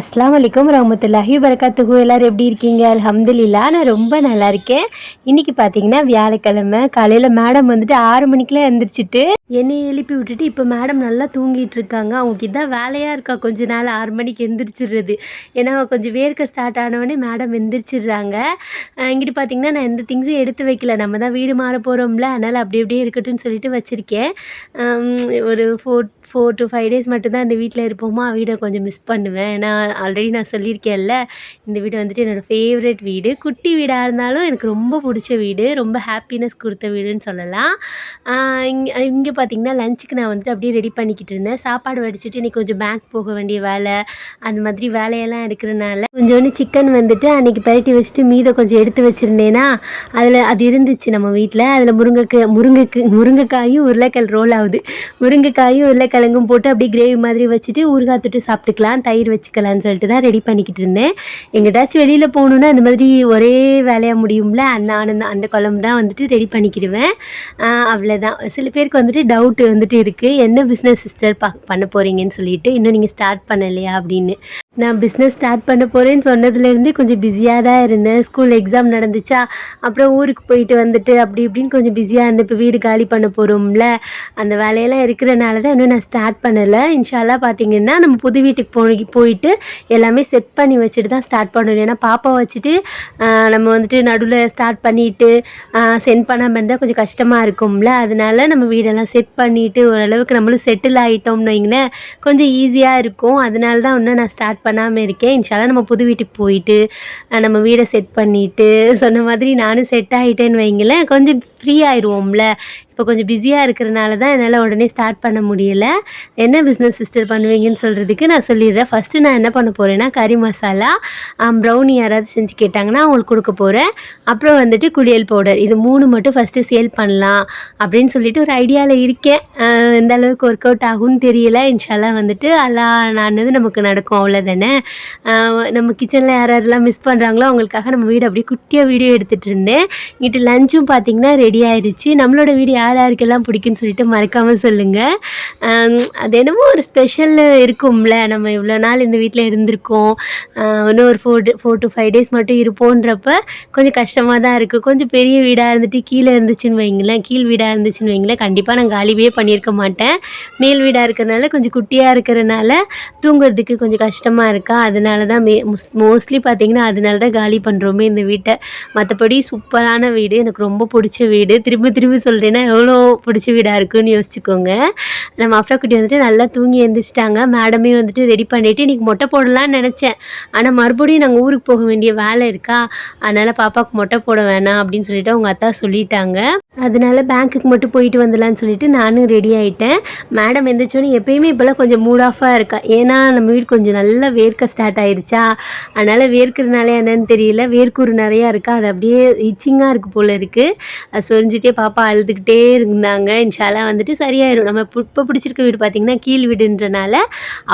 அஸ்லாம் வலைக்கம் ரஹமத்துல்லாஹி வரகாத்துகு எல்லோரும் எப்படி இருக்கீங்க? அலமதுல்லா நான் ரொம்ப நல்லா இருக்கேன். இன்றைக்கி பார்த்தீங்கன்னா வியாழக்கிழமை. காலையில் மேடம் வந்துட்டு ஆறு மணிக்கெலாம் எழுந்திரிச்சிட்டு என்னை எழுப்பி விட்டுட்டு இப்போ மேடம் நல்லா தூங்கிட்டு இருக்காங்க. அவங்களுக்கு இதான் வேலையாக இருக்கா? கொஞ்ச நாள் ஆறு மணிக்கு எந்திரிச்சிடுறது. ஏன்னா கொஞ்சம் வேர்க்க ஸ்டார்ட் ஆனவொடனே மேடம் எந்திரிச்சிடுறாங்க. இங்கிட்டு பார்த்தீங்கன்னா நான் எந்த திங்ஸும் எடுத்து வைக்கல. நம்ம தான் வீடு மாற போகிறோம்ல அதனால் அப்படி அப்படியே இருக்கட்டும்னு சொல்லிட்டு வச்சுருக்கேன். ஒரு four four to five days மட்டும்தான் இந்த வீட்டில் இருப்போமா? வீடை கொஞ்சம் மிஸ் பண்ணுவேன். ஏன்னா ஆல்ரெடி நான் சொல்லியிருக்கேன்ல இந்த வீடு வந்துட்டு என்னோடய ஃபேவரட் வீடு. குட்டி வீடாக இருந்தாலும் எனக்கு ரொம்ப பிடிச்ச வீடு ரொம்ப ஹாப்பினஸ் கொடுத்த வீடுன்னு சொல்லலாம். இங்கே இங்கே பார்த்தீங்கன்னா லஞ்சுக்கு நான் வந்துட்டு அப்படியே ரெடி பண்ணிக்கிட்டு இருந்தேன். சாப்பாடு வடிச்சிட்டு இன்னைக்கு கொஞ்சம் பேங்க் போக வேண்டிய வேலை அந்த மாதிரி வேலையெல்லாம் இருக்கிறனால கொஞ்சோண்டு சிக்கன் வந்துட்டு அன்றைக்கி பரட்டி வச்சுட்டு மீதை கொஞ்சம் எடுத்து வச்சுருந்தேன்னா அதில் அது இருந்துச்சு நம்ம வீட்டில் அதில் முருங்கைக்கு முருங்கைக்கு முருங்கைக்காயும் உருளைக்கிழங்கு ரோல் ஆகுது. முருங்கைக்காயும் உருளைக்கிழங்கும் போட்டு அப்படியே கிரேவி மாதிரி வச்சுட்டு ஊறுகாய் தொட்டு சாப்பிட்டுக்கலாம் தயிர் வச்சுக்கலாம். வச்சுக்கலாம்னு சொல்லிட்டு தான் ரெடி பண்ணிக்கிட்டு இருந்தேன். எங்கிட்டாச்சும் வெளியில் போகணுன்னா இந்த மாதிரி ஒரே வேலையாக முடியும்ல? அந்த ஆனந்த அந்த குழம்பு தான் வந்துட்டு ரெடி பண்ணிக்கிடுவேன் அவ்வளோதான் சில பேருக்கு வந்துட்டு டவுட் வந்துட்டு இருக்குது என்ன பிஸ்னஸ் சிஸ்டர் பா பண்ண போகிறீங்கன்னு சொல்லிட்டு இன்னும் நீங்கள் ஸ்டார்ட் பண்ணலையா அப்படின்னு. நான் பிஸ்னஸ் ஸ்டார்ட் பண்ண போகிறேன்னு சொன்னதுலேருந்தே கொஞ்சம் பிஸியாக தான் இருந்தேன். ஸ்கூல் எக்ஸாம் நடந்துச்சா அப்புறம் ஊருக்கு போயிட்டு வந்துட்டு அப்படி இப்படின்னு கொஞ்சம் பிஸியாக இருந்தேன் இப்போ வீடு காலி பண்ண போகிறோம்ல அந்த வேலையெல்லாம் இருக்கிறனால தான் இன்னும் நான் ஸ்டார்ட் பண்ணலை. இன்ஷால்லாம் பார்த்தீங்கன்னா நம்ம புது வீட்டுக்கு போய் போயிட்டு எல்லாமே செட் பண்ணி வச்சுட்டு தான் ஸ்டார்ட் பண்ணணும். ஏன்னா பாப்பா வச்சுட்டு நம்ம வந்துட்டு நடுவில் ஸ்டார்ட் பண்ணிவிட்டு சென்ட் பண்ணாமல் இருந்தால் கொஞ்சம் கஷ்டமாக இருக்கும்ல. அதனால நம்ம வீடெல்லாம் செட் பண்ணிவிட்டு ஓரளவுக்கு நம்மளும் செட்டில் ஆகிட்டோம்னு வைங்களேன் கொஞ்சம் ஈஸியாக இருக்கும். அதனால தான் இன்னும் நான் ஸ்டார்ட் பண்ணாமல் இருக்கேன். இன்ஷால்லாம் நம்ம புது வீட்டுக்கு போயிட்டு நம்ம வீடை செட் பண்ணிவிட்டு சொன்ன மாதிரி நானும் செட் ஆகிட்டேன்னு வைங்களேன். கொஞ்சம் ஃப்ரீ ஆயிடுவோம்ல இப்போ கொஞ்சம் பிஸியாக இருக்கிறனால தான் என்னால் உடனே ஸ்டார்ட் பண்ண முடியல. என்ன பிஸ்னஸ் சிஸ்டர் பண்ணுவீங்கன்னு சொல்கிறதுக்கு நான் சொல்லிடுறேன். ஃபஸ்ட்டு நான் என்ன பண்ண போகிறேன்னா கறி மசாலா ப்ரௌனி யாராவது செஞ்சு கேட்டாங்கன்னா அவங்களுக்கு கொடுக்க போகிறேன் அப்புறம் வந்துட்டு குளியல் பவுடர் இது மூணு மட்டும் ஃபஸ்ட்டு சேல் பண்ணலாம் அப்படின்னு சொல்லிட்டு ஒரு ஐடியாவில் இருக்கேன். எந்த அளவுக்கு ஒர்க் அவுட் ஆகும்னு தெரியல. இன்ஷால்லா வந்துட்டு அல்லா நானது நமக்கு நடக்கும். அவ்வளோதானே நம்ம கிச்சனில் யார் யாரெல்லாம் மிஸ் பண்ணுறாங்களோ அவங்களுக்காக நம்ம வீடு அப்படியே குட்டியாக வீடியோ எடுத்துகிட்டு இருந்தேன். இங்கிட்டு லஞ்சும் பார்த்தீங்கன்னா ரெடி ஆயிடுச்சு நம்மளோட வீடு யார் யாருக்கெல்லாம் பிடிக்குன்னு சொல்லிட்டு மறக்காமல் சொல்லுங்கள் அது என்னமோ ஒரு ஸ்பெஷல் இருக்கும்ல. நம்ம இவ்வளோ நாள் இந்த வீட்டில் இருந்திருக்கோம். இன்னும் ஒரு four four to five days மட்டும் இருப்போன்றப்ப கொஞ்சம் கஷ்டமாக தான் இருக்குது கொஞ்சம் பெரிய வீடாக இருந்துட்டு கீழே இருந்துச்சுன்னு வைங்களேன். கீழ் வீடாக இருந்துச்சுன்னு வைங்களேன். கண்டிப்பாக நான் காலிவே பண்ணியிருக்க மாட்டேன். மேல் வீடாக இருக்கிறனால கொஞ்சம் குட்டியாக இருக்கிறனால தூங்குறதுக்கு கொஞ்சம் கஷ்டமாக இருக்கா. அதனால தான் மே மோஸ்ட்லி பார்த்தீங்கன்னா அதனால தான் காலி பண்ணுறோமே இந்த வீட்டை. மற்றபடி சூப்பரான வீடு. எனக்கு ரொம்ப பிடிச்ச வீடு. திரும்ப திரும்ப சொல்கிறேன்னா எவ்வளோ பிடிச்ச வீடாக இருக்குன்னு யோசிச்சுக்கோங்க. நம்ம அஃப்ரா குட்டி வந்துட்டு நல்லா தூங்கி எழுந்திரிச்சிட்டாங்க மேடமே வந்துட்டு ரெடி பண்ணிவிட்டு இன்றைக்கி மொட்டை போடலான்னு நினச்சேன். ஆனால் மறுபடியும் நாங்கள் ஊருக்கு போக வேண்டிய வேலை இருக்கா? அதனால் பாப்பாவுக்கு மொட்டை போட வேணாம் அப்படின்னு சொல்லிட்டு அவங்க அத்தா சொல்லிட்டாங்க. அதனால பேங்க்குக்கு மட்டும் போயிட்டு வந்துடலான்னு சொல்லிட்டு நானும் ரெடி ஆகிட்டேன் மேடம் எந்திரிச்சோன்னே எப்பயுமே இப்போல்லாம் கொஞ்சம் மூட் ஆஃபாக இருக்கா? ஏன்னா நம்ம வீடு கொஞ்சம் நல்லா வேர்க்க ஸ்டார்ட் ஆயிருச்சா? அதனால் வேர்க்கிறதுனால என்னன்னு தெரியல. வேர்க்கூறு நிறையா இருக்கா? அது அப்படியே இச்சிங்காக இருக்குது போல் இருக்குது அது சொரிஞ்சிட்டே பாப்பா அழுதுகிட்டே இருந்தாங்க இன்ஷாலா வந்துட்டு சரியாயிரும். நம்ம இப்போ பிடிச்சிருக்க வீடு பார்த்திங்கன்னா கீழ் வீடுன்றனால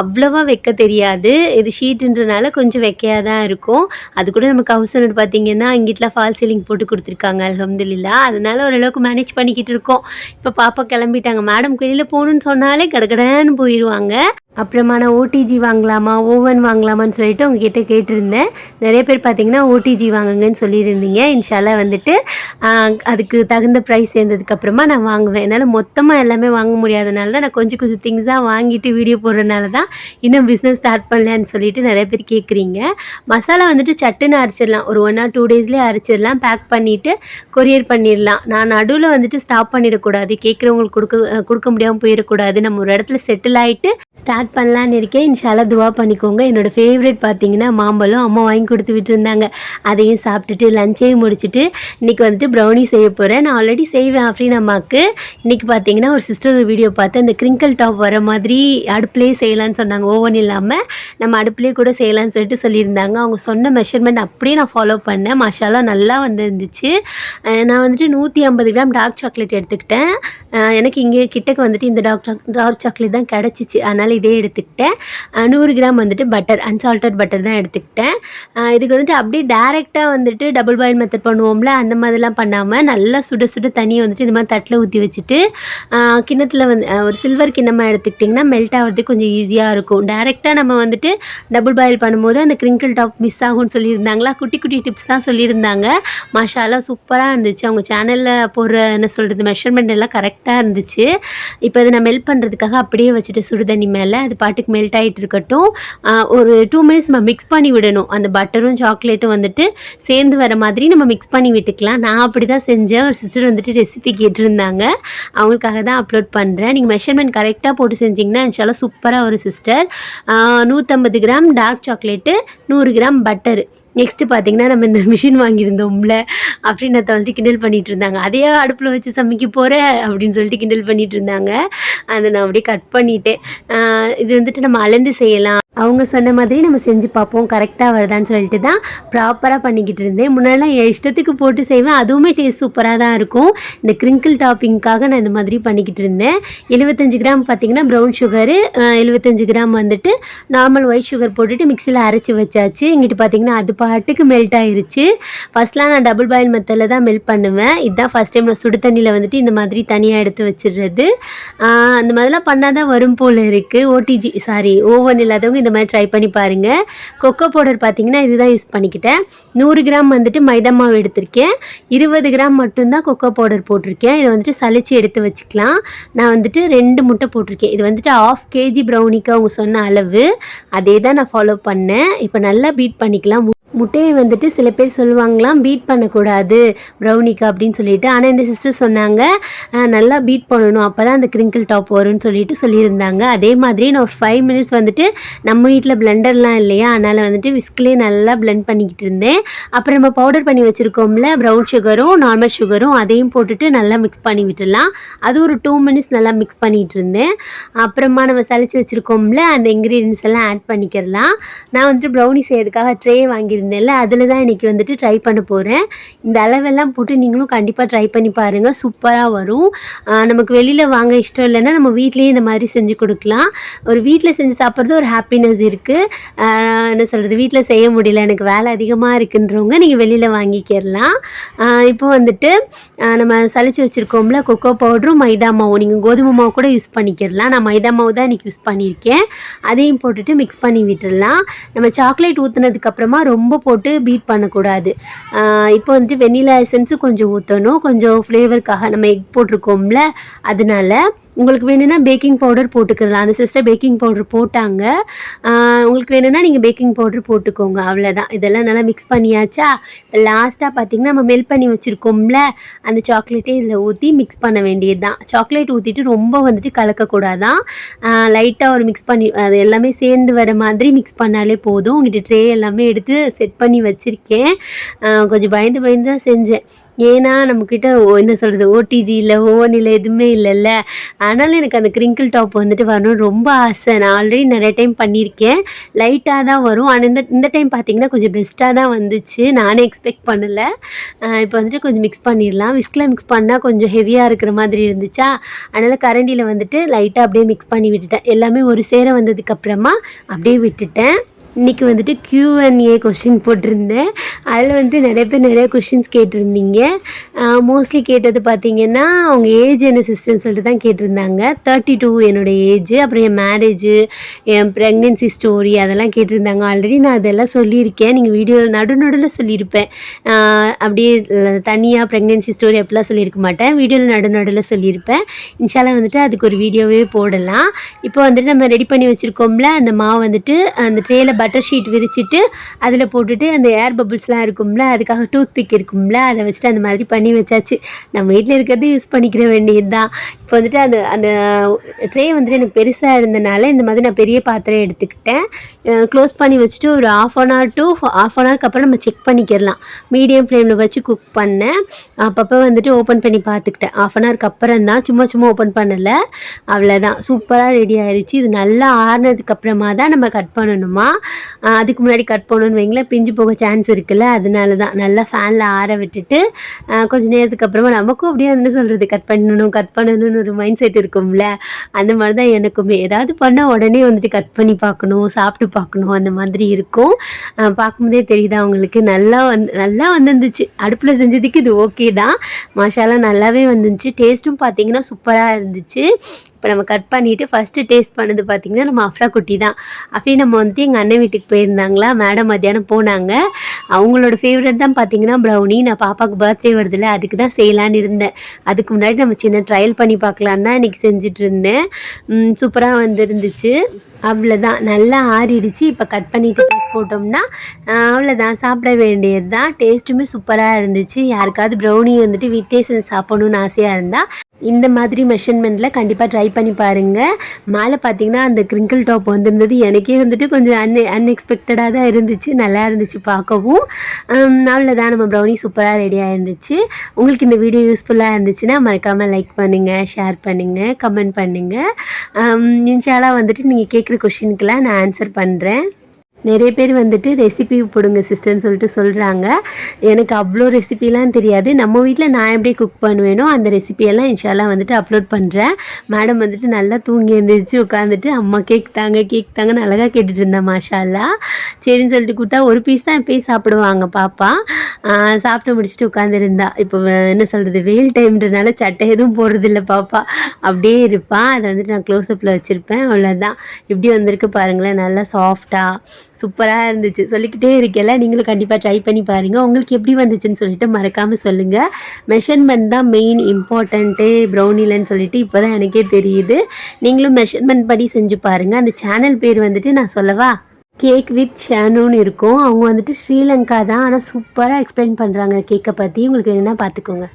அவ்வளோவா வைக்க தெரியாது. இது ஷீட்டுன்றனால கொஞ்சம் வைக்கையாக தான் இருக்கும். அது கூட நமக்கு ஹவுஸ் ஓனர் பார்த்திங்கன்னா இங்கிட்டலாம் ஃபால் சீலிங் போட்டு கொடுத்துருக்காங்க அலமதுல்லா அதனால ஓரளவுக்கு மேனேஜ் பண்ணிக்கிட்டு இருக்கோம். இப்போ பாப்பா கிளம்பிட்டாங்க. மேடம் வெளியில் போகணுன்னு சொன்னாலே கடகடன்னு போயிடுவாங்க அப்புறமா நான் ஓடிஜி வாங்கலாமா ஓவன் வாங்கலாமான்னு சொல்லிட்டு உங்ககிட்ட கேட்டிருந்தேன். நிறைய பேர் பார்த்தீங்கன்னா ஓடிஜி வாங்குங்கன்னு சொல்லியிருந்தீங்க. இன்ஷாலாக வந்துட்டு அதுக்கு தகுந்த ப்ரைஸ் சேர்ந்ததுக்கப்புறமா நான் வாங்குவேன். என்னால் மொத்தமாக எல்லாமே வாங்க முடியாதனால தான் நான் கொஞ்சம் கொஞ்சம் திங்ஸாக வாங்கிட்டு வீடியோ போடுறதுனால தான் இன்னும் பிஸ்னஸ் ஸ்டார்ட் பண்ணலான்னு சொல்லிட்டு நிறைய பேர் கேட்குறீங்க. மசாலா வந்துட்டு சட்டுன்னு அரைச்சிடலாம். ஒரு ஒன் ஆர் டூ டேஸ்லேயே அரைச்சிடலாம். பேக் பண்ணிவிட்டு கொரியர் பண்ணிடலாம். நான் நடுவில் வந்துட்டு ஸ்டாப் பண்ணிடக்கூடாது. கேட்குறவங்களுக்கு கொடுக்க கொடுக்க முடியாமல் போயிடக்கூடாது. நம்ம ஒரு இடத்துல செட்டில் ஆகிட்டு ஸ்டார்ட் பண்ணலான்னு இருக்கேன். இன்ஷாலா துவா பண்ணிக்கோங்க. என்னோட ஃபேவரட் பார்த்தீங்கன்னா மாம்பழம் அம்மா வாங்கி கொடுத்து விட்டுருந்தாங்க. அதையும் சாப்பிட்டுட்டு லஞ்சையும் முடிச்சுட்டு இன்றைக்கி வந்துட்டு ப்ரௌனி செய்ய போகிறேன் நான் ஆல்ரெடி செய்வேன் அஃப்ரீன் அம்மாவுக்கு இன்றைக்கி பார்த்தீங்கன்னா ஒரு சிஸ்டர் வீடியோ பார்த்து அந்த கிரிங்கிள் டாப் வர மாதிரி அடுப்புலேயே செய்யலான்னு சொன்னாங்க. ஓவன் இல்லாமல் நம்ம அடுப்புலேயே கூட செய்யலான்னு சொல்லிட்டு சொல்லியிருந்தாங்க. அவங்க சொன்ன மெஷர்மெண்ட் அப்படியே நான் ஃபாலோ பண்ணேன். மஷாலா நல்லா வந்துருந்துச்சு. நான் வந்துட்டு நூற்றி ஐம்பது கிராம் டார்க் சாக்லேட் எடுத்துக்கிட்டேன். எனக்கு இங்கே கிட்டக்கு வந்துட்டு இந்த டார்க் டார்க் சாக்லேட் தான் கிடச்சிச்சு. அதனால் இதே அப்படியே எடுத்துக்கிட்டேன் நூறு கிராம் வந்துட்டு பட்டர் அன்சால்டட் பட்டர் தான் எடுத்துக்கிட்டேன். இதுக்கு வந்துட்டு அப்படியே டேரெக்டாக வந்துட்டு டபுள் பாயில் மெத்தட் பண்ணுவோம்ல அந்த மாதிரிலாம் பண்ணாமல் நல்லா சுட சுட தண்ணியை வந்துட்டு இது மாதிரி தட்டில் ஊற்றி வச்சுட்டு கிண்ணத்தில் வந்து ஒரு சில்வர் கிண்ணமாக எடுத்துக்கிட்டிங்கன்னா மெல்ட் ஆகிறதுக்கு கொஞ்சம் ஈஸியாக இருக்கும். டேரெக்டாக நம்ம வந்துட்டு டபுள் பாயில் பண்ணும்போது அந்த கிரிங்கிள் டாப் மிஸ் ஆகும்னு சொல்லியிருந்தாங்களா? குட்டி குட்டி டிப்ஸ் தான் சொல்லியிருந்தாங்க. மஷாலாம் சூப்பராக இருந்துச்சு. அவங்க சேனலில் போடுற என்ன சொல்கிறது மெஷர்மெண்ட் எல்லாம் கரெக்டாக இருந்துச்சு. இப்போ இதை நான் மெல்ட் பண்ணுறதுக்காக அப்படியே வச்சுட்டு சுடு தண்ணி மேலே அது பாட்டுக்கு மெல்ட் ஆகிட்டு இருக்கட்டும். ஒரு டூ மினிட்ஸ் நம்ம மிக்ஸ் பண்ணி விடணும். அந்த பட்டரும் சாக்லேட்டும் வந்துட்டு சேர்ந்து வர மாதிரி நம்ம மிக்ஸ் பண்ணி விட்டுக்கலாம். நான் அப்படி தான் செஞ்சேன். ஒரு சிஸ்டர் வந்துட்டு ரெசிபி கேட்டிருந்தாங்க. அவங்களுக்காக தான் அப்லோட் பண்ணுறேன் நீங்கள் மெஷர்மெண்ட் கரெக்டாக போட்டு செஞ்சிங்கன்னா இன்ஷால்லாம் சூப்பராக ஒரு சிஸ்டர் நூற்றம்பது கிராம் டார்க் சாக்லேட்டு நூறு கிராம் பட்டரு நெக்ஸ்ட்டு பார்த்தீங்கன்னா நம்ம இந்த மிஷின் வாங்கியிருந்தோம்ல அப்படின்னு அதை வந்துட்டு கிண்டல் பண்ணிட்டு இருந்தாங்க. அதையே அடுப்பில் வச்சு சமைக்க போகிற அப்படின்னு சொல்லிட்டு கிண்டல் பண்ணிட்டு இருந்தாங்க. அதை நான் அப்படியே கட் பண்ணிட்டேன். இது வந்துட்டு நம்ம அளந்து செய்யலாம். அவங்க சொன்ன மாதிரி நம்ம செஞ்சு பார்ப்போம். கரெக்டாக வருதான்னு சொல்லிட்டு தான் ப்ராப்பராக பண்ணிக்கிட்டு இருந்தேன். முன்னாடிலாம் என் இஷ்டத்துக்கு போட்டு செய்வேன். அதுவுமே டேஸ்ட் சூப்பராக தான் இருக்கும். இந்த கிரிங்கிள் டாப்பிங்க்காக நான் இந்த மாதிரி பண்ணிக்கிட்டு இருந்தேன். எழுபத்தஞ்சு கிராம் பார்த்தீங்கன்னா ப்ரௌன் சுகரு எழுபத்தஞ்சு கிராம் வந்துட்டு நார்மல் ஒயிட் சுகர் போட்டுட்டு மிக்சியில் அரைச்சி வச்சாச்சு. இங்கிட்டு பார்த்தீங்கன்னா அது பாட்டுக்கு மெல்ட் ஆயிருச்சு. ஃபஸ்ட்லாம் நான் டபுள் பாயில் மெத்தடில் தான் மெல்ட் பண்ணுவேன். இதுதான் ஃபஸ்ட் டைம் நான் சுடு தண்ணியில் வந்துட்டு இந்த மாதிரி தனியாக எடுத்து வச்சிடுறது. அந்த மாதிரிலாம் பண்ணால் தான் வரும் போல் இருக்குது ஓடிஜி சாரி ஓவன் இல்லாதவங்க இந்த மாதிரி ட்ரை பண்ணி பாருங்கள் கொக்கோ பவுடர் பார்த்தீங்கன்னா இதுதான் யூஸ் பண்ணிக்கிட்டேன். நூறு கிராம் வந்துட்டு மைதா மாவு எடுத்திருக்கேன். இருபது கிராம் மட்டும்தான் கொக்கோ பவுடர் போட்டிருக்கேன். இதை வந்துட்டு சலிச்சு எடுத்து வச்சுக்கலாம். நான் வந்துட்டு ரெண்டு முட்டை போட்டிருக்கேன். இது வந்துட்டு ஆஃப் கேஜி ப்ரௌனிக்கு அவங்க சொன்ன அளவு. அதே தான் நான் ஃபாலோ பண்ணேன். இப்போ நல்லா பீட் பண்ணிக்கலாம். முட்டையை வந்துட்டு சில பேர் சொல்லுவாங்களாம் பீட் பண்ணக்கூடாது ப்ரௌனிக்கு அப்படின்னு சொல்லிட்டு. ஆனால் இந்த சிஸ்டர் சொன்னாங்க நல்லா பீட் பண்ணணும். அப்போ தான் அந்த கிரிங்கிள் டாப் வரும்னு சொல்லிட்டு சொல்லியிருந்தாங்க. அதே மாதிரி நான் ஒரு ஃபைவ் மினிட்ஸ் வந்துட்டு நம்ம வீட்டில் பிளெண்டர்லாம் இல்லையா? அதனால் வந்துட்டு விஸ்க்லேயே நல்லா பிளெண்ட் பண்ணிக்கிட்டு இருந்தேன். அப்புறம் நம்ம பவுடர் பண்ணி வச்சுருக்கோம்ல ப்ரௌன் சுகரும் நார்மல் சுகரும் அதையும் போட்டுட்டு நல்லா மிக்ஸ் பண்ணி விட்டுடலாம். அது ஒரு டூ மினிட்ஸ் நல்லா மிக்ஸ் பண்ணிகிட்டு இருந்தேன். அப்புறமா நம்ம சளிச்சு வச்சுருக்கோம்ல அந்த இன்க்ரீடியன்ஸ் எல்லாம் ஆட் பண்ணிக்கிறலாம். நான் வந்துட்டு ப்ரௌனி செய்யறதுக்காக ட்ரே வாங்கியிருந்தேன்ல அதில் தான் இன்றைக்கி வந்துட்டு ட்ரை பண்ண போகிறேன் இந்த அளவெல்லாம் போட்டு நீங்களும் கண்டிப்பாக ட்ரை பண்ணி பாருங்கள் சூப்பராக வரும். நமக்கு வெளியில் வாங்க இஷ்டம் இல்லைன்னா நம்ம வீட்லேயே இந்த மாதிரி செஞ்சு கொடுக்கலாம். ஒரு வீட்டில் செஞ்சு சாப்பிட்றது ஒரு ஹாப்பினஸ் இருக்குது என்ன சொல்கிறது வீட்டில் செய்ய முடியல எனக்கு வேலை அதிகமாக இருக்குன்றவங்க நீங்கள் வெளியில் வாங்கிக்கிறலாம் இப்போ வந்துட்டு நம்ம சளிச்சு வச்சுருக்கோம்ல கொக்கோ பவுடரும் மைதா மாவு. நீங்கள் கோதுமை மாவு கூட யூஸ் பண்ணிக்கிறலாம் நான் மைதா மாவு தான் இன்றைக்கி யூஸ் பண்ணியிருக்கேன். அதையும் போட்டுட்டு மிக்ஸ் பண்ணி விட்டுடலாம். நம்ம சாக்லேட் ஊற்றுனதுக்கப்புறமா ரொம்ப போட்டு பீட் பண்ணக்கூடாது. இப்போ வந்துட்டு வெண்ணிலா எசன்ஸும் கொஞ்சம் ஊற்றணும் கொஞ்சம் ஃப்ளேவருக்காக நம்ம எக் போட்டிருக்கோம்ல அதனால உங்களுக்கு வேணும்னா பேக்கிங் பவுடர் போட்டுக்கிறலாம் அந்த சிஸ்டர் பேக்கிங் பவுடர் போட்டாங்க. உங்களுக்கு வேணும்னா நீங்கள் பேக்கிங் பவுடர் போட்டுக்கோங்க. அவ்வளோதான் இதெல்லாம் நல்லா மிக்ஸ் பண்ணியாச்சா? இப்போ லாஸ்ட்டாக பார்த்தீங்கன்னா நம்ம மெல்ட் பண்ணி வச்சுருக்கோம்ல அந்த சாக்லேட்டே இதில் ஊற்றி மிக்ஸ் பண்ண வேண்டியது தான் சாக்லேட் ஊற்றிட்டு ரொம்ப வந்துட்டு கலக்கக்கூடாதான். லைட்டாக ஒரு மிக்ஸ் பண்ணி அது எல்லாமே சேர்ந்து வர மாதிரி மிக்ஸ் பண்ணாலே போதும். உங்கள்கிட்ட ட்ரே எல்லாமே எடுத்து செட் பண்ணி வச்சுருக்கேன். கொஞ்சம் பயந்து பயந்து தான் செஞ்சேன். ஏன்னா நம்மக்கிட்ட ஓ- என்ன சொல்கிறது ஓடிஜி இல்லை ஓன் இல்லை எதுவுமே இல்லைல்ல. அதனால எனக்கு அந்த கிரிங்கிள் டாப் வந்துட்டு வரணும்னு ரொம்ப ஆசை. நான் ஆல்ரெடி நிறைய டைம் பண்ணியிருக்கேன். லைட்டாக தான் வரும். ஆனால் இந்த இந்த டைம் பார்த்தீங்கன்னா கொஞ்சம் பெஸ்ட்டாக தான் வந்துச்சு. நானே எக்ஸ்பெக்ட் பண்ணலை. இப்போ வந்துட்டு கொஞ்சம் மிக்ஸ் பண்ணிடலாம். விஸ்கில் மிக்ஸ் பண்ணால் கொஞ்சம் ஹெவியாக இருக்கிற மாதிரி இருந்துச்சா? அதனால் கரண்டியில் வந்துட்டு லைட்டாக அப்படியே மிக்ஸ் பண்ணி விட்டுட்டேன். எல்லாமே ஒரு சேர வந்ததுக்கப்புறமா அப்படியே விட்டுட்டேன். இன்றைக்கி வந்துட்டு கியூஎன்ஏ கொஷின் போட்டிருந்தேன். அதில் வந்துட்டு நிறைய பேர் நிறைய கொஷின்ஸ் கேட்டிருந்தீங்க. மோஸ்ட்லி கேட்டது பார்த்தீங்கன்னா அவங்க ஏஜ் என்ன சிஸ்டர்னு சொல்லிட்டு தான் கேட்டிருந்தாங்க. தேர்ட்டி டூ என்னோடய ஏஜ் அப்புறம் என் மேரேஜு என் ப்ரெக்னென்சி ஸ்டோரி அதெல்லாம் கேட்டிருந்தாங்க ஆல்ரெடி நான் அதெல்லாம் சொல்லியிருக்கேன். நீங்கள் வீடியோவில் நடு நடுவில் சொல்லியிருப்பேன். அப்படியே தனியாக ப்ரெக்னென்சி ஸ்டோரி அப்படிலாம் சொல்லியிருக்க மாட்டேன். வீடியோவில் நடு நடுவில் சொல்லியிருப்பேன். இன்ஷாலாக வந்துட்டு அதுக்கு ஒரு வீடியோவே போடலாம். இப்போ வந்துட்டு நம்ம ரெடி பண்ணி வச்சுருக்கோம்ல அந்த மாவு வந்துட்டு அந்த ட்ரேயில் பட்டர் ஷீட் விரிச்சிட்டு அதில் போட்டுட்டு அந்த ஏர் பபிள்ஸ்லாம் இருக்கும்ல அதுக்காக டூத் பிக் இருக்கும்ல அதை வச்சுட்டு அந்த மாதிரி பண்ணி வச்சாச்சு. நம்ம வீட்டில் இருக்கிறது யூஸ் பண்ணிக்கிற வேண்டியது தான் இப்போ வந்துட்டு அந்த அந்த ட்ரே வந்துட்டு எனக்கு பெருசாக இருந்தனால இந்த மாதிரி நான் பெரிய பாத்திரம் எடுத்துக்கிட்டேன். க்ளோஸ் பண்ணி வச்சுட்டு ஒரு half an hour to half an ஹவருக்கு அப்புறம் நம்ம செக் பண்ணிக்கிறலாம் மீடியம் ஃப்ளேமில் வச்சு குக் பண்ணேன். அப்பப்போ வந்துட்டு ஓப்பன் பண்ணி பார்த்துக்கிட்டேன். ஆஃப் அன் ஹவருக்கு அப்புறம் தான் சும்மா சும்மா ஓப்பன் பண்ணலை. அவ்வளோதான் சூப்பராக ரெடி ஆயிடுச்சு இது நல்லா ஆறுனதுக்கு அப்புறமா தான் நம்ம கட் பண்ணணுமா? அதுக்கு முன்னாடி கட் பண்ணணும்னு வைங்களேன் பிஞ்சு போக சான்ஸ் இருக்குல்ல அதனால தான் நல்லா ஃபேனில் ஆற விட்டுட்டு கொஞ்சம் கொஞ்ச நேரத்துக்கு அப்புறமா நமக்கும் அப்படியே என்ன சொல்கிறது கட் பண்ணணும் கட் பண்ணணும்னு ஒரு மைண்ட் செட் இருக்கும்ல அந்த மாதிரி தான் எனக்குமே. ஏதாவது பண்ணால் உடனே வந்துட்டு கட் பண்ணி பார்க்கணும் சாப்பிட்டு பார்க்கணும் அந்த மாதிரி இருக்கும். பார்க்கும்போதே தெரியுதா அவங்களுக்கு நல்லா வந்து நல்லா வந்துருந்துச்சு. அடுப்பில் செஞ்சதுக்கு இது ஓகே தான். மசாலா நல்லாவே வந்துருந்துச்சு. டேஸ்ட்டும் பார்த்தீங்கன்னா சூப்பராக இருந்துச்சு. இப்போ நம்ம கட் பண்ணிவிட்டு ஃபஸ்ட்டு டேஸ்ட் பண்ணது பார்த்திங்கன்னா நம்ம அஃப்ரா குட்டி தான். அப்படியே நம்ம வந்துட்டு எங்கள் அண்ணன் வீட்டுக்கு போயிருந்தாங்களா? மேடம் மத்தியானம் போனாங்க. அவங்களோட ஃபேவரட் தான் பார்த்தீங்கன்னா ப்ரௌனி நான் பாப்பாவுக்கு பர்த்டே வருதுல்ல அதுக்கு தான் செய்யலான்னு இருந்தேன். அதுக்கு முன்னாடி நம்ம சின்ன ட்ரையல் பண்ணி பார்க்கலான்னு தான் இன்றைக்கி செஞ்சுட்டு இருந்தேன். சூப்பராக வந்துருந்துச்சு. அவ்வளோதான் நல்லா ஆறிடுச்சு. இப்போ கட் பண்ணிவிட்டு பீஸ் போட்டோம்னா அவ்வளோதான் சாப்பிட வேண்டியது தான் டேஸ்ட்டுமே சூப்பராக இருந்துச்சு. யாருக்காவது ப்ரௌனி வந்துட்டு வீட்டே செஞ்சு சாப்பிடணுன்னு ஆசையாக இருந்தால் இந்த மாதிரி மெஷர்மெண்ட்டில் கண்டிப்பாக ட்ரை பண்ணி பாருங்கள் மேலே பார்த்தீங்கன்னா அந்த கிரிங்கிள் டாப் வந்திருந்தது. எனக்கே வந்துட்டு கொஞ்சம் அன் அன்எக்ஸ்பெக்டடாக தான் இருந்துச்சு. நல்லா இருந்துச்சு பார்க்கவும். அவ்வளோதான் நம்ம ப்ரௌனி சூப்பராக ரெடியாக இருந்துச்சு உங்களுக்கு இந்த வீடியோ யூஸ்ஃபுல்லாக இருந்துச்சுன்னா மறக்காமல் லைக் பண்ணுங்கள் ஷேர் பண்ணுங்கள் கமெண்ட் பண்ணுங்கள் இன்ஷாலாக வந்துட்டு நீங்கள் கேட்குற கொஷினுக்கெல்லாம் நான் ஆன்சர் பண்ணுறேன் நிறைய பேர் வந்துட்டு ரெசிபி போடுங்க சிஸ்டர்னு சொல்லிட்டு சொல்கிறாங்க எனக்கு அவ்வளோ ரெசிபிலாம் தெரியாது. நம்ம வீட்டில் நான் எப்படி குக் பண்ணுவேனோ அந்த ரெசிபியெல்லாம் இன்ஷால்லாம் வந்துட்டு அப்லோட் பண்ணுறேன் மேடம் வந்துட்டு நல்லா தூங்கி எழுந்திரிச்சு உட்காந்துட்டு அம்மா கேக் தாங்க கேக் தாங்கன்னு அழகாக கேட்டுட்டு இருந்தேன் மாஷாலா சரின்னு சொல்லிட்டு கூட்டா ஒரு பீஸ் தான் போய் சாப்பிடுவாங்க பாப்பா. சாப்பிட்டு முடிச்சுட்டு உட்காந்துருந்தா இப்போ என்ன சொல்கிறது வெயில் டைம்ன்றனால சட்டை எதுவும் போடுறதில்ல பாப்பா. அப்படியே இருப்பாள் அதை வந்துட்டு நான் க்ளோஸ்அப்பில் வச்சுருப்பேன். அவ்வளோதான் இப்படி வந்திருக்கு பாருங்களேன். நல்லா சாஃப்டாக சூப்பராக இருந்துச்சு. சொல்லிக்கிட்டே இருக்கல நீங்களும் கண்டிப்பாக ட்ரை பண்ணி பாருங்கள் உங்களுக்கு எப்படி வந்துச்சுன்னு சொல்லிட்டு மறக்காமல் சொல்லுங்கள் மெஷர்மெண்ட் தான் மெயின் இம்பார்ட்டண்ட்டே ப்ரௌனிலன்னு சொல்லிட்டு இப்போ தான் எனக்கே தெரியுது. நீங்களும் மெஷர்மெண்ட் படி செஞ்சு பாருங்கள் அந்த சேனல் பேர் வந்துட்டு நான் சொல்லவா? கேக் வித் ஷேனுன்னு இருக்கும். அவங்க வந்துட்டு ஸ்ரீலங்கா தான். ஆனால் சூப்பராக எக்ஸ்பிளைன் பண்ணுறாங்க கேக்கை பற்றி உங்களுக்கு வேணுன்னா பார்த்துக்கோங்க.